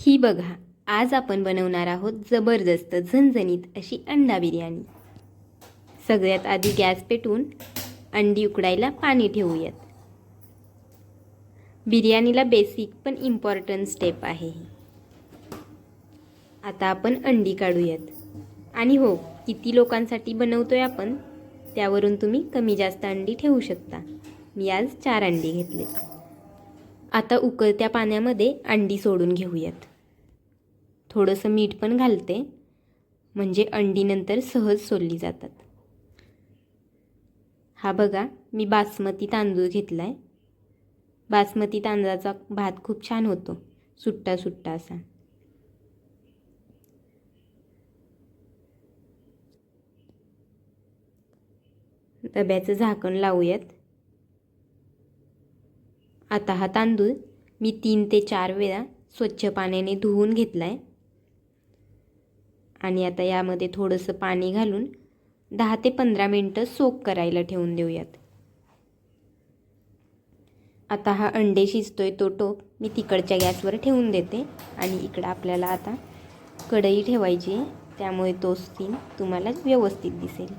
ही बघा आज आपण बनवणार आहोत जबरदस्त झणझणीत अशी अंडा बिर्याणी. सगळ्यात आधी गॅस पेटवून अंडी उकडायला पाणी ठेवूयात. बिर्याणीला बेसिक पण इम्पॉर्टंट स्टेप आहे ही. आता आपण अंडी काढूयात. आणि हो किती लोकांसाठी बनवतोय आपण त्यावरून तुम्ही कमी जास्त अंडी ठेवू शकता. मी आज चार अंडी घेतलेत. आता उकळत्या पाण्यामध्ये अंडी सोडून घेऊयात. थोडंसं मीठ पण घालते म्हणजे अंडी नंतर सहज सोलली जातात. हा बघा मी बासमती तांदूळ घेतला आहे बासमती तांदळाचा भात खूप छान होतो सुट्टा सुट्टा असा. डब्याचं झाकण लावूयात. आता हा तांदूळ मी तीन ते चार वेळा स्वच्छ पाण्याने धुवून घेतला आहे आणि आता यामध्ये थोडंसं पाणी घालून दहा ते पंधरा मिनटं सोक करायला ठेवून देऊयात. आता हा अंडे शिजतोय तो टोप मी तिकडच्या गॅसवर ठेवून देते. आणि इकडं आपल्याला आता कढई ठेवायची त्यामुळे तो सीन तुम्हाला व्यवस्थित दिसेल.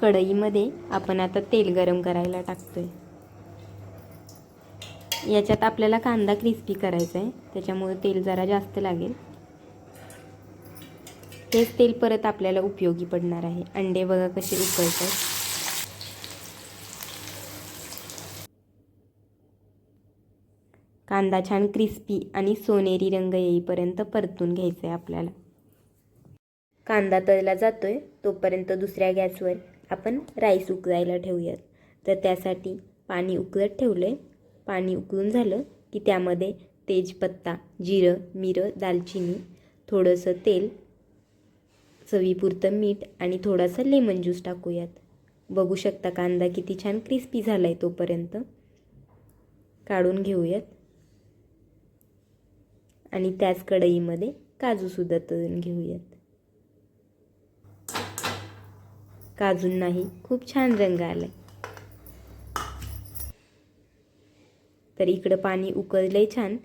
कढईमध्ये आपण आता तेल गरम करायला टाकतोय. याच्यात आपल्याला कांदा क्रिस्पी करायचा आहे. त्याच्यामुळे तेल जरा जास्त लागेल. तेच तेल परत आपल्याला उपयोगी पडणार आहे. अंडे बघा कसे उकळतात. कांदा छान क्रिस्पी आणि सोनेरी रंग येईपर्यंत परतून घ्यायचं आहे आपल्याला. कांदा तळला जातोय. तोपर्यंत दुसऱ्या गॅसवर आपण राईस उकळायला ठेवूयात. तर त्यासाठी पाणी उकळत ठेवलं आहे पाणी उकळून झालं की त्यामध्ये तेजपत्ता जिरं मिरं दालचिनी थोडंसं तेल चवीपुरतं मीठ आणि थोडासा लेमन ज्यूस टाकूयात. बघू शकता कांदा किती छान क्रिस्पी झाला आहे तोपर्यंत. काढून घेऊयात. आणि त्याच कढईमध्ये काजूसुद्धा तळून घेऊयात. काजूंनाही खूप छान रंग आला तर इकडं पाणी उकळलंय छान.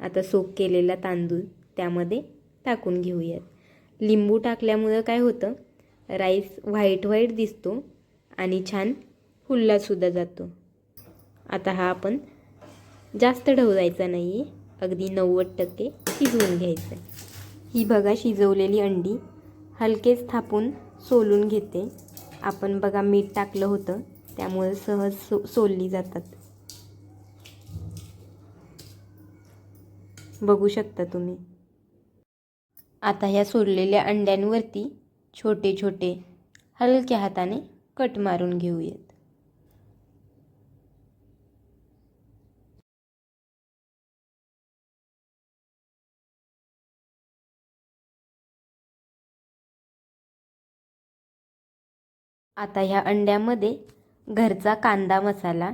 आता सोक केलेला तांदूळ त्यामध्ये टाकून घेऊयात. लिंबू टाकल्यामुळं काय होतं? राईस व्हाईट व्हाईट दिसतो आणि छान फुललासुद्धा जातो. आता हा आपण जास्त ढवळायचा नाही आहे अगदी नव्वद टक्के शिजवून घ्यायचं ही बघा शिजवलेली अंडी हलकेच थापून सोलून घेते. आपण बघा मीठ टाकलं होतं. त्यामुळे सहज सो सोलली जातात. बघू शकता तुम्ही. आता ह्या सोडलेल्या अंड्यांवरती छोटे छोटे हलक्या हाताने कट मारून घेऊयात. आता ह्या अंड्यामध्ये घरचा कांदा मसाला.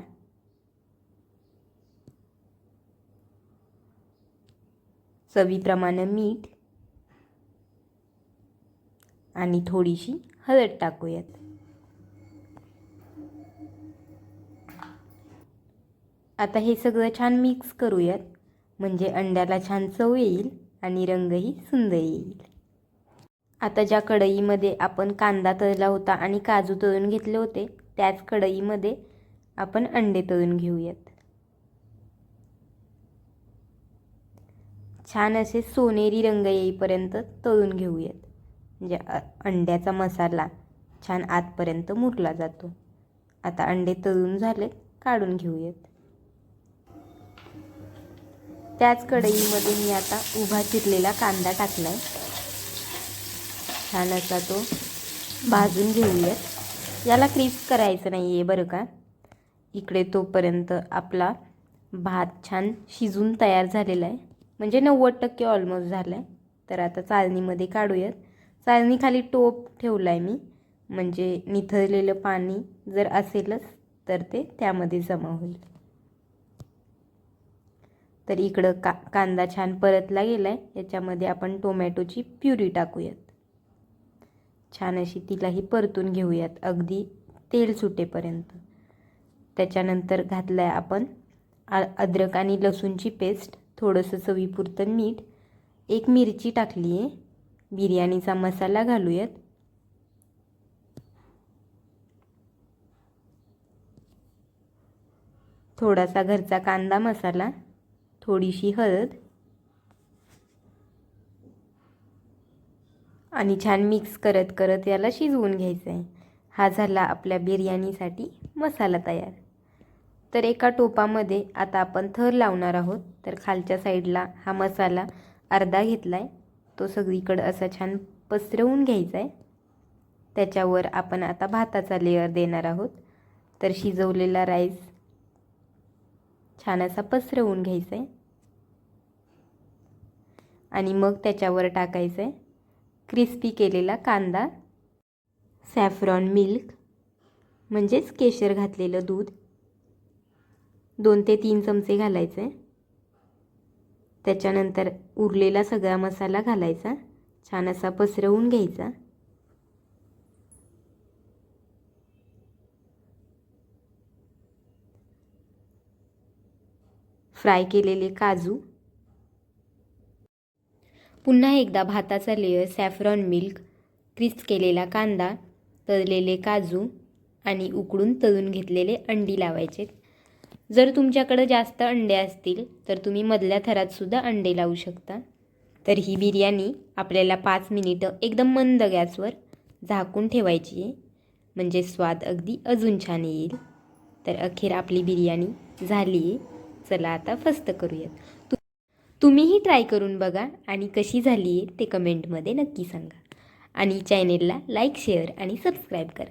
चवीप्रमाणे मीठ. आणि थोडीशी हळद टाकूयात. आता हे सगळं छान मिक्स करूयात. म्हणजे अंड्याला छान चव येईल आणि रंगही सुंदर येईल. आता ज्या कढईमध्ये आपण कांदा तळला होता आणि काजू तळून घेतले होते त्याच कढईमध्ये आपण अंडे तळून घेऊयात. छान असे सोनेरी रंग येईपर्यंत तळून घेऊयात. म्हणजे अंड्याचा मसाला छान आतपर्यंत मुरला जातो. आता अंडे तळून झाले काढून घेऊयात. त्याच कढईमध्ये मी आता उभा चिरलेला कांदा टाकला आहे छान असा तो भाजून घेऊयात. याला क्रिस्प करायचं नाही आहे बरं का? इकडे तोपर्यंत आपला भात छान शिजून तयार झालेला आहे. म्हणजे नव्वद टक्के ऑलमोस्ट झाला आहे तर आता चाळणीमध्ये काढूयात. चाळणीखाली टोप ठेवला आहे मी. म्हणजे निथळलेलं पाणी जर असेलच तर ते त्यामध्ये जमा होईल. तर इकडं का कांदा छान परतला गेला आहे याच्यामध्ये आपण टोमॅटोची प्युरी टाकूयात. छान अशी तिलाही परतून घेऊयात अगदी तेल सुटेपर्यंत. त्याच्यानंतर घातलं आहे आपण आ अद्रक आणि लसूणची पेस्ट थोडंसं चवीपुरतं मीठ एक मिरची टाकली आहे बिर्याणीचा मसाला घालूयात. थोडासा घरचा कांदा मसाला थोडीशी हळद आणि छान मिक्स करत करत याला शिजवून घ्यायचं आहे हा झाला आपल्या बिर्याणीसाठी मसाला तयार. तर एका टोपामध्ये आता आपण थर लावणार आहोत. तर खालच्या साईडला हा मसाला अर्धा घेतला आहे तो सगळीकडं असा छान पसरवून घ्यायचा आहे त्याच्यावर आपण आता भाताचा लेअर देणार आहोत. तर शिजवलेला राईस छान असा पसरवून घ्यायचा आहे आणि मग त्याच्यावर टाकायचं आहे क्रिस्पी केलेला कांदा सॅफ्रॉन मिल्क म्हणजेच केशर घातलेलं दूध दोन ते तीन चमचे घालायचे. त्याच्यानंतर उरलेला सगळा मसाला घालायचा. छान असा पसरवून घ्यायचा. फ्राय केलेले काजू पुन्हा एकदा भाताचा लेअर सॅफ्रॉन मिल्क क्रिस्प केलेला कांदा तळलेले काजू आणि उकडून तळून घेतलेले अंडी लावायचे. जर तुमच्याकडं जास्त अंडे असतील तर तुम्ही मधल्या थरातसुद्धा अंडे लावू शकता. तर ही बिर्याणी आपल्याला पाच मिनिटं एकदम मंद गॅसवर झाकून ठेवायची आहे. म्हणजे स्वाद अगदी अजून छान येईल. तर अखेर आपली बिर्याणी झाली आहे. चला आता फस्त करूयात. तुम्हीही ट्राय करून बघा आणि कशी झाली आहे ते कमेंटमध्ये नक्की सांगा. आणि चॅनेलला लाईक शेअर आणि सबस्क्राईब करा.